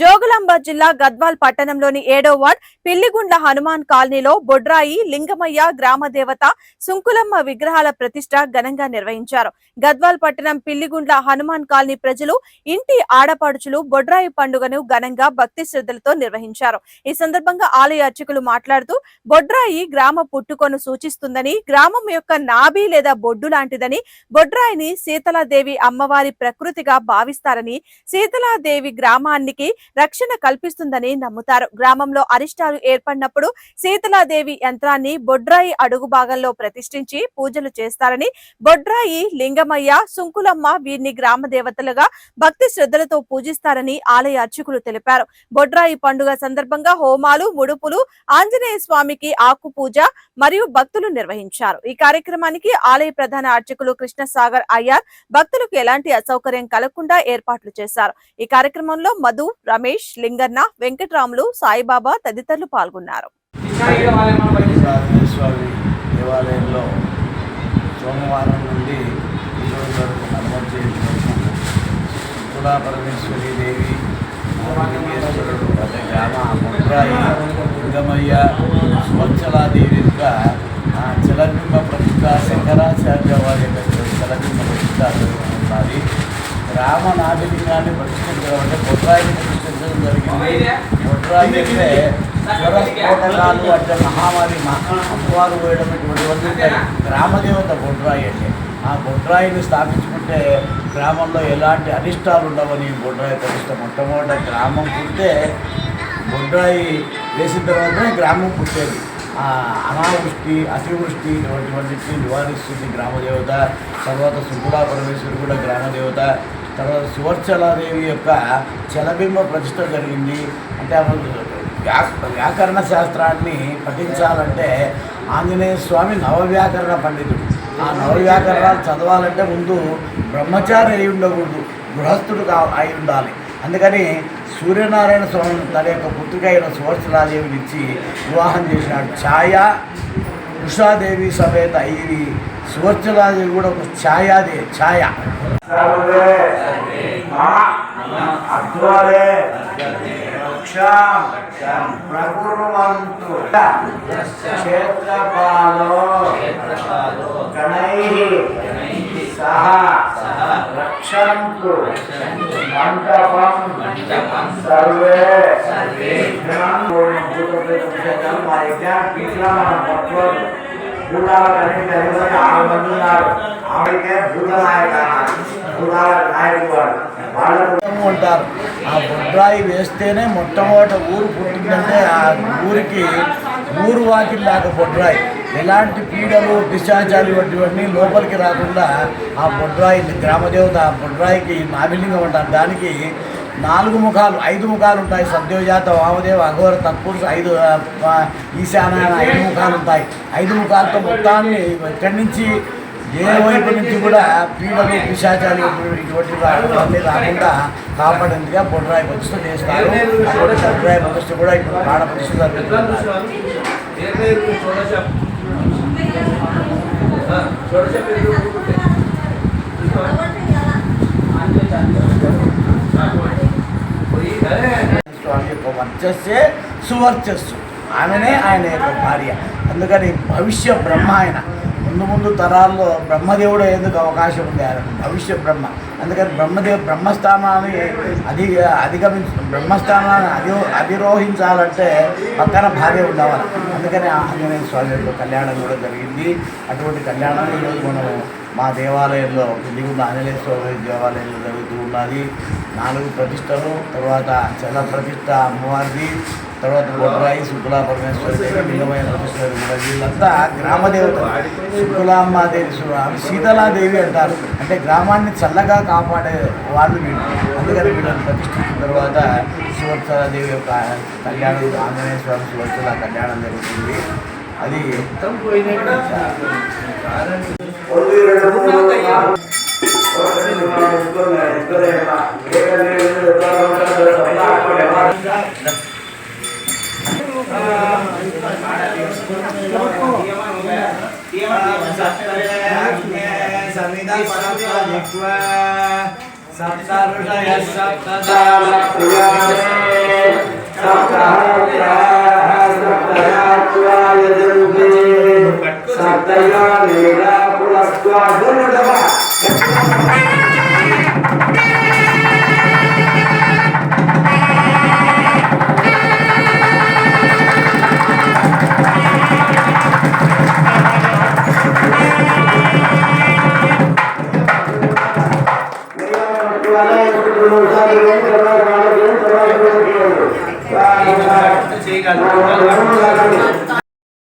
జోగులాంబ జిల్లా గద్వాల్ పట్టణంలోని ఏడో వార్డ్ పిల్లిగుండ్ల హనుమాన్ కాలనీలో బొడ్రాయి లింగమయ్య గ్రామ దేవత సుంకులమ్మ విగ్రహాల ప్రతిష్ట ఘనంగా నిర్వహించారు. గద్వాల్ పట్టణం పిల్లిగుండ్ల హనుమాన్ కాలనీ ప్రజలు ఇంటి ఆడపడుచులు బొడ్రాయి పండుగను ఘనంగా భక్తి శ్రద్ధలతో నిర్వహించారు. ఈ సందర్భంగా ఆలయ అర్చకులు మాట్లాడుతూ బొడ్రాయి గ్రామ పుట్టుకొను సూచిస్తుందని గ్రామం యొక్క నాభి లేదా బొడ్డు లాంటిదని బొడ్రాయిని సీతలాదేవి అమ్మవారి ప్రకృతిగా భావిస్తారని సీతలాదేవి గ్రామానికి రక్షణ కల్పిస్తుందని నమ్ముతారు. గ్రామంలో అరిష్టాలు ఏర్పడినప్పుడు శీతలాదేవి యంత్రాన్ని బొడ్రాయి అడుగు భాగంలో ప్రతిష్ఠించి పూజలు చేస్తారని బొడ్రాయి లింగమయ్య సుంకులమ్మ వీరిని గ్రామ దేవతలుగా భక్తి శ్రద్ధలతో పూజిస్తారని ఆలయ అర్చకులు తెలిపారు. బొడ్రాయి పండుగ సందర్భంగా హోమాలు ముడుపులు ఆంజనేయ స్వామికి ఆకు పూజ మరియు భక్తులు నిర్వహించారు. ఈ కార్యక్రమానికి ఆలయ ప్రధాన అర్చకులు కృష్ణసాగర్ అయ్యార్ భక్తులకు ఎలాంటి అసౌకర్యం కలగకుండా ఏర్పాట్లు చేశారు. ఈ కార్యక్రమంలో మధు రమేష్ రమేష్ లింగన్న వెంకట్రాములు సాయిబాబా తదితరులు పాల్గొన్నారు. దేవాలయంలో సోమవారం నుండి ఈరోజు వరకు హనుమంత్ జయంతి వరకు తులా పరమేశ్వరి దేవి లింగేశ్వరుడు అదే గ్రామ ముద్రాయి లింగమయ్య యొక్క చలబింబ ప్రతిష్ట శంకరాచార్య వారి యొక్క చలబింబ ప్రతిష్ట జరుగుతున్నది రామ నాగలింగాన్ని ప్రతిష్ఠించడం అంటే బొడ్రాయిని అంటే అంటే మహామారి మహా అమ్మవారు వేయడం ఇటువంటివన్నీ గ్రామదేవత బొడ్రాయి అంటే ఆ బొడ్రాయిని స్థాపించుకుంటే గ్రామంలో ఎలాంటి అరిష్టాలు ఉండవని బొడ్రాయి ప్రతిష్ట మొట్టమొదట గ్రామం పుట్టే బొడ్రాయి వేసిన తర్వాతనే గ్రామం పుట్టేది ఆ అనావృష్టి అతివృష్టి ఇటువంటివన్నిటిని నివారిస్తుంది గ్రామదేవత తర్వాత సుబ్బుడా పరమేశ్వరుడు కూడా గ్రామదేవత తర్వాత సువర్చలాదేవి యొక్క చలబింబ ప్రతిష్ట జరిగింది. అంటే వ్యా వ్యాకరణ శాస్త్రాన్ని పఠించాలంటే ఆంజనేయ స్వామి నవవ్యాకరణ పండితుడు. ఆ నవవ్యాకరణాలు చదవాలంటే ముందు బ్రహ్మచారి అయి ఉండకూడదు. గృహస్థుడు కా అయి ఉండాలి. అందుకని సూర్యనారాయణ స్వామి తన యొక్క పుత్రిక అయిన సువర్చలాదేవిని ఇచ్చి వివాహం చేసినాడు. ఛాయ ఉషాదేవి సమేత ఇది సువర్చలాదేవి కూడా ఒక ఛాయాదే ఛాయ. ప్రకుర్వంతు క్షేత్రపాలో గణైః సహ రక్షంతు మంటపం సర్వే మా ఎగ్జామ్ టీచర్ మన భూతాల ఆరు మంది ఉన్నారు ఆవిడకే భూత నాయక భూతాల నాయకుడు వాడు. ఉంటారు ఆ బొడ్రాయి వేస్తేనే మొట్టమొదటి ఊరు పుట్టిందంటే ఆ ఊరికి ఊరు వాకిల్ దాకా బొడ్రాయి ఎలాంటి పీడలు డిశ్చార్జాలు వంటివన్నీ లోపలికి రాకుండా ఆ బొడ్రాయి గ్రామదేవత ఆ బొడ్రాయికి నాభిలింగం అంటారు. దానికి నాలుగు ముఖాలు ఐదు ముఖాలు ఉంటాయి. సద్యోజాత వామదేవ అఘోర తత్పురుష ఐదు ఆ, ఆ, ఈశాన అని ఐదు ముఖాలు ఉంటాయి. ఐదు ముఖాలతో మొత్తాన్ని ఇక్కడి నుంచి ఏ వైపు నుంచి కూడా పీడలు పిశాచాలు ఇటువంటి అన్నీ రాకుండా కాపాడేందుగా బొడ్రాయి ప్రతిష్ట చేస్తారు. అటువంటి బొడ్రాయి ప్రతిష్ట కూడా ఇప్పుడు ప్రాణ ప్రతిష్ట జరుగుతుంది స్వామి యొక్క వర్చస్సే సువర్చస్సు ఆమెనే ఆయన యొక్క భార్య. అందుకని భవిష్య బ్రహ్మ ఆయన. ముందు ముందు తరాల్లో బ్రహ్మదేవుడు ఎందుకు అవకాశం ఉంది? ఆయన భవిష్య బ్రహ్మ. అందుకని బ్రహ్మదేవ బ్రహ్మస్థానాన్ని అధి అధిగమించ బ్రహ్మస్థానాన్ని అధి అధిరోహించాలంటే పక్కన భార్య ఉండవాలి. అందుకని ఆంజనేయ స్వామి యొక్క కళ్యాణం కూడా జరిగింది. అటువంటి కళ్యాణం ఈరోజు మనం మా దేవాలయంలో దిగున్న ఆంజనేయ స్వామి దేవాలయంలో జరుగుతూ ఉన్నది. నాలుగు ప్రతిష్టలు తర్వాత చల ప్రతిష్ట అమ్మవారిది తర్వాత బొడ్రాయి శుక్లా పరమేశ్వరి దేవి ప్రతిష్ట కూడా వీళ్ళంతా గ్రామదేవత శుక్లాంబాదేవి ఆమె శీతలాదేవి అంటారు. అంటే గ్రామాన్ని చల్లగా కాపాడే వాళ్ళు వీళ్ళు. అందుకని వీళ్ళని ప్రతిష్ఠించిన తర్వాత సువర్చలాదేవి యొక్క కళ్యాణం ఆంజనేయ స్వామి కళ్యాణం జరుగుతుంది. అది ಒಂದು ಎರಡು ಮೂರು ಸಪ್ತರ್ಷಯ ಸಪ್ತದ ಸಪ್ತಾಹ செய்காது